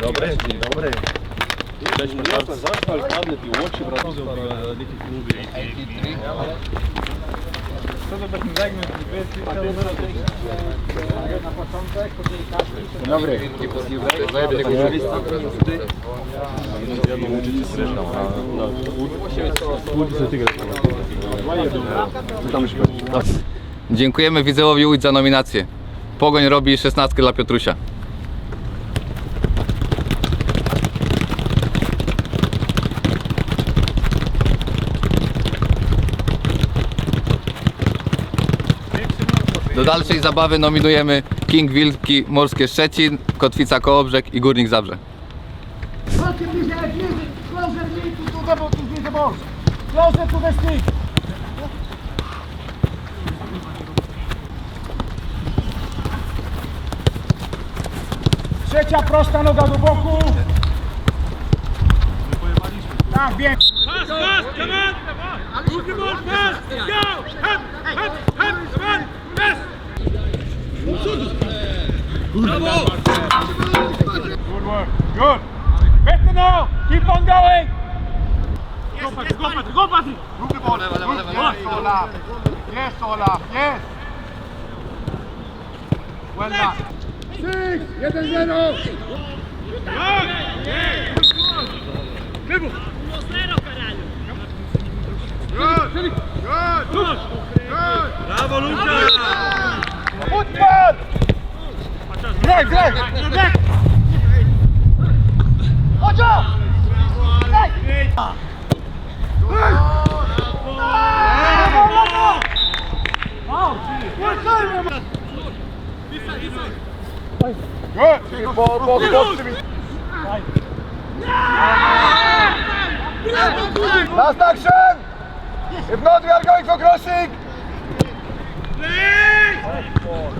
dobry, dzień dobry. Cześć, Dziękujemy Widzełowi Łódź za nominację. Pogoń robi 16 dla Piotrusia. Do dalszej zabawy nominujemy King Wilki Morskie Szczecin, Kotwica Kołobrzeg i Górnik Zabrze. Closer, Michael, please. Closer, me to, to the ball, to the ball. Closer to the stick. Trzecia prosta noga do boku. Tak, wiem. Fast, fast, come on! Move the ball fast! Go! Hep, hep, hep, come on! Fast! Good work. Good. Better now. Keep on going. Go, Patrick, go, Patrick, go, Patrick! Move the ball. Yes, Olaf. Yes, Olaf. Yes. Well done. Six. Jeden zero. Lewo! Good. Good. Good. Brawo, Luka! Football. Good. Ball, ball, ball to me. Last action! If not, we are going for crossing! Well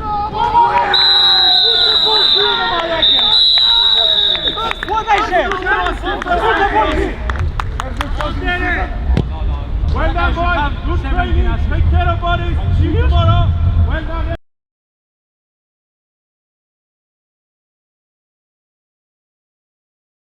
Take care of bodies! See you tomorrow! Well done!